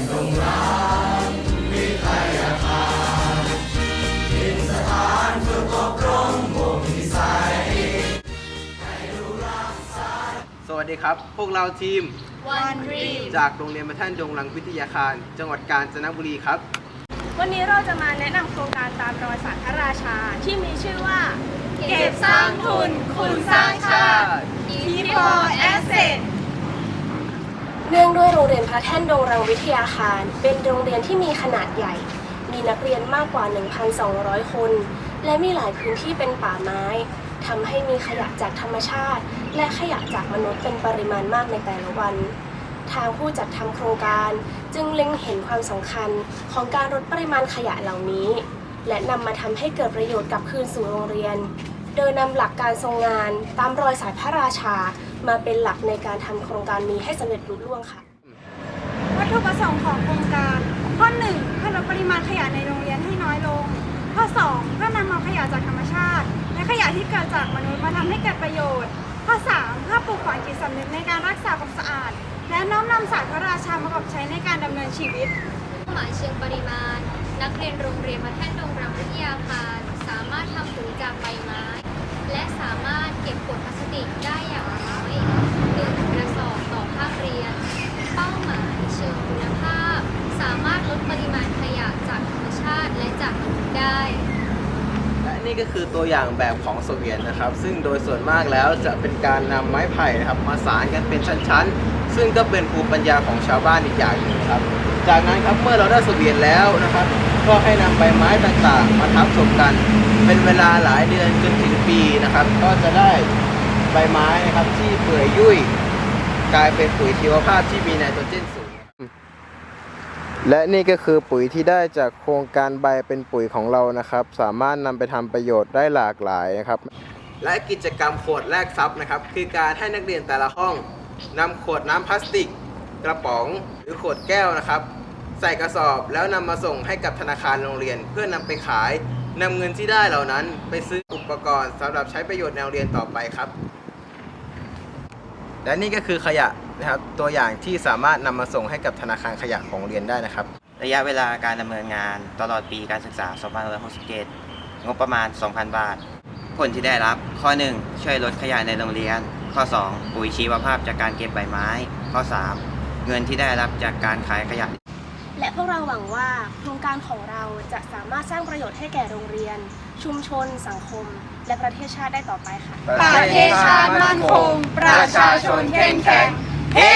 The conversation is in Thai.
สวัสดีครับ พวกเราทีม One Dream จากโรงเรียนมัธยมดงรังวิทยาคาร จังหวัดกาญจนบุรีครับ วันนี้เราจะมาแนะนำโครงการตามรอยสารพระราชาที่มีชื่อว่า เก็บสร้างทุน คุณสร้างชาติ People Asset เนื่องด้วยโรงเรียนพระแท่นดงรังวิทยาคาร เป็นโรงเรียนที่มีขนาดใหญ่ มีนักเรียนมากกว่า 1,200 คน และมีหลายพื้นที่เป็นป่าไม้ทำให้มีขยะจากธรรมชาติ และขยะจากมนุษย์เป็นปริมาณมากในแต่ละวัน ทางผู้จัดทำโครงการจึงเล็งเห็นความสำคัญของการลดปริมาณขยะเหล่านี้ และนำมาทำให้เกิดประโยชน์กลับคืนสู่โรงเรียน โดยนำหลักการทรงงานตามรอยสายพระราชา มาเป็นหลักในการทำโครงการนี้ให้สำเร็จลุล่วงค่ะวัตถุประสงค์ของโครงการ ข้อ 1 เพื่อลดปริมาณขยะในโรงเรียนให้น้อยลง ข้อ 2 เพื่อนำเอาขยะจากธรรมชาติ และขยะที่เกิดจากมนุษย์มาทำให้เกิดประโยชน์ ข้อ 3 เพื่อปลูกฝังจิตสำนึกในการรักษาความสะอาด และน้อมนำสารพระราชามาปรับใช้ในการดำเนินชีวิตเป้าหมายเชิงปริมาณ นักเรียนโรงเรียนมัธยมดงรังวิทยาคารสามารถทำปุ๋ยจากใบไม้ และสามารถเก็บขวดพลาสติกได้อย่างน้อยหนึ่งกระสอบต่อภาคเรียน เป้าหมายเชิงคุณภาพ สามารถลดปริมาณขยะจากธรรมชาติและจากมนุษย์ ได้ และนี่ก็คือตัวอย่างแบบของโซเวียตนะครับ ซึ่งโดยส่วนมากแล้วจะเป็นการนำไม้ไผ่นะครับมาสานกันเป็นชั้นๆ ซึ่งก็เป็นภูมิปัญญาของชาวบ้านอีกอย่างหนึ่งครับ จากนั้นครับเมื่อเราได้โซเวียตแล้วนะครับ ก็ให้นำใบไม้ต่างๆ มาทับถมกัน เป็นเวลาหลายเดือนจนถึงปีนะครับ ก็จะได้ใบไม้นะครับที่เปื่อยยุ่ย กลายเป็นปุ๋ยชีวภาพที่มีไนโตรเจนสูง และนี่ก็คือปุ๋ยที่ได้จากโครงการใบเป็นปุ๋ยของเรานะครับ สามารถนำไปทำประโยชน์ได้หลากหลายนะครับ และกิจกรรมขวดแลกทรัพย์นะครับ คือการให้นักเรียนแต่ละห้องนำขวดน้ำพลาสติก กระป๋องหรือขวดแก้วนะครับ ใส่กระสอบแล้วนำมาส่งให้กับธนาคารโรงเรียน เพื่อนำไปขายนำเงินที่ได้เหล่านั้น ไปซื้ออุปกรณ์สำหรับใช้ประโยชน์ในโรงเรียนต่อไปครับ และนี่ก็คือขยะ นะครับ ตัวอย่างที่สามารถนำมาส่งให้กับธนาคารขยะของโรงเรียนได้นะครับ ระยะเวลาการดำเนินงานตลอดปีการศึกษา 2567 งบประมาณ 2,000 บาท ผลที่ได้รับ ข้อ 1 ช่วยลดขยะในโรงเรียน ข้อ 2 ปุ๋ยชีวภาพจากการเก็บใบไม้ ข้อ 3 เงินที่ได้รับจากการขายขยะ และพวกเราหวังว่าโครงการของเราจะสามารถสร้างประโยชน์ให้แก่โรงเรียน ชุมชน สังคม และประเทศชาติได้ต่อไปค่ะ ประเทศชาติมั่นคง ประชาชนเข้มแข็ง เฮ้